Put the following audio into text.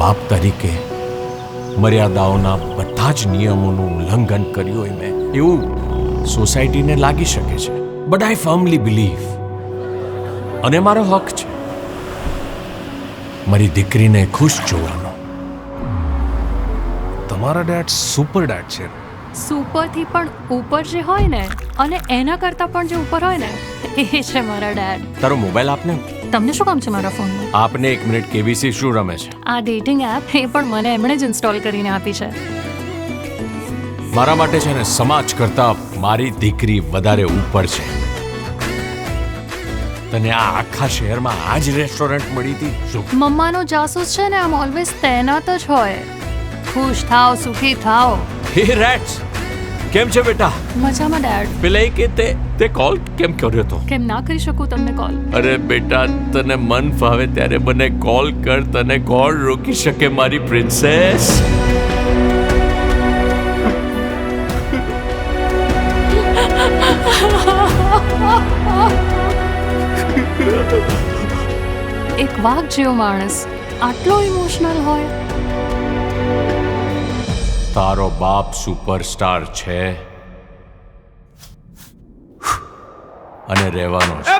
બાપ તરીકે મર્યાદાઓના બધા જ નિયમોનું ઉલ્લંઘન કર્યું હોય મેં. એવું સોસાયટીને લાગી શકે છે. બટ આઈ ફર્મલી બિલીવ અને મારો હક છે મારી દીકરીને ખુશ જોવાનો. તમારા ડેડ સુપર ડેડ છે. સુપરથી પણ ઉપર જે હોય ને અને એના કરતાં પણ જે ઉપર હોય ને એ છે મારા ડેડ તારો મોબાઈલ આપને? તમને શું કામ છે મારા ફોનમાં? આપને એક મિનિટ કેબીસી શું રમે છે? આ ડેટિંગ એપ એ પણ મને એમણે જ ઇન્સ્ટોલ કરીને આપી છે. મારા માટે છે ને સમાજ કરતા મારી દીકરી વધારે ઉપર છે. તને આ આખા શહેરમાં આ જ રેસ્ટોરન્ટ મળી હતી? શું? મમ્માનો જાસૂસ છે ને આમ ઓલવેઝ તૈનાત જ હોય. ખુશ થાવ સુખી થાવ. હે રેટ્સ કેમ છે બેટા? મજામાં ડેડ પેલા એ કે તે તે કોલ કેમ કર્યો હતો કેમ ના કરી શકું તમને કોલ અરે બેટા તને મન ફાવે ત્યારે મને કોલ કર તને કોણ રોકી શકે મારી પ્રિન્સેસ એક વાઘ જેવો માણસ આટલો ઇમોશનલ હોય. તારો બાપ સુપરસ્ટાર છે? અને રહેવાનો છે.